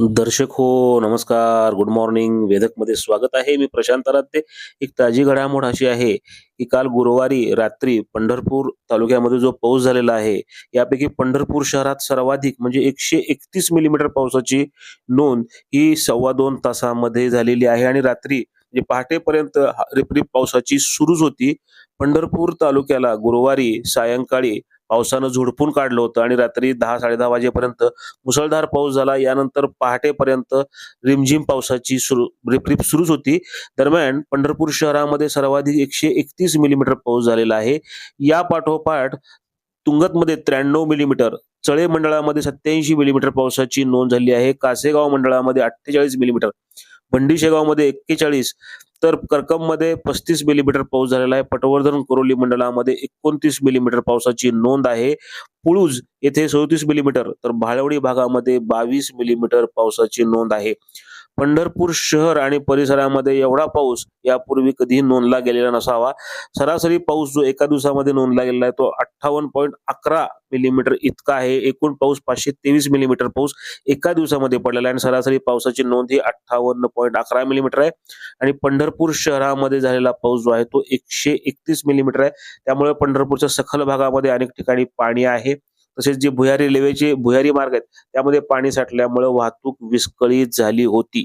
दर्शक हो नमस्कार. गुड मॉर्निंग वेदकमध्ये स्वागत आहे. मी प्रशांत आराध्य. एक ताजी घडामोड अशी आहे की काल गुरुवारी रात्री पंढरपूर तालुक्यामध्ये जो पाऊस झालेला आहे यापैकी पंढरपूर शहरात सर्वाधिक म्हणजे एकशे एकतीस मिलीमीटर पावसाची नोंद ही सव्वा दोन तासामध्ये झालेली आहे आणि रात्री म्हणजे पहाटेपर्यंत रिपरिप पावसाची सुरूच होती. पंढरपूर तालुक्याला गुरुवारी सायंकाळी पावसानं झुडपून काढलं होतं आणि रात्री दहा साडेदहा वाजेपर्यंत मुसळधार पाऊस झाला. यानंतर पहाटेपर्यंत रिमझिम पावसाची सुरू रिपरिप सुरूच होती. दरम्यान पंढरपूर शहरामध्ये सर्वाधिक एकशे एकतीस मिलीमीटर पाऊस झालेला आहे. या पाठोपाठ तुंगतमध्ये त्र्याण्णव मिलीमीटर चळे मंडळामध्ये सत्याऐंशी मिलीमीटर पावसाची नोंद झाली आहे. कासेगाव मंडळामध्ये अठ्ठेचाळीस मिलीमीटर भंडी शेगावमध्ये एक्केचाळीस तर करकममध्ये पस्तीस मिलीमीटर पाऊस झालेला आहे. पटवर्धन कोरोली मंडळामध्ये एकोणतीस मिलीमीटर पावसाची नोंद आहे. पुळूज येथे सदतीस मिलीमीटर तर भाळवडी भागामध्ये बावीस मिलीमीटर पावसाची नोंद आहे. पंढरपूर शहर आणि परिसरामध्ये एवढा पाऊस यापूर्वी कधीही नोंदला गेलेला नसावा. सरासरी पाऊस जो एका दिवसामध्ये नोंदला गेलेला आहे तो अठ्ठावन्न पॉईंट अकरा मिलीमीटर इतका आहे. एकूण पाऊस पाचशे तेवीस मिलीमीटर पाऊस एका दिवसामध्ये पडलेला आहे आणि सरासरी पावसाची नोंद ही अठ्ठावन्न पॉईंट अकरा मिलीमीटर आहे. आणि पंढरपूर शहरामध्ये झालेला पाऊस जो आहे तो एकशे एकतीस मिलीमीटर आहे. त्यामुळे पंढरपूरच्या सखल भागामध्ये अनेक ठिकाणी पाणी आहे. तसेच जे भुयारी रेल्वेचे भुयारी मार्ग आहेत त्यामध्ये पाणी साठल्यामुळे वाहतूक विस्कळीत झाली होती.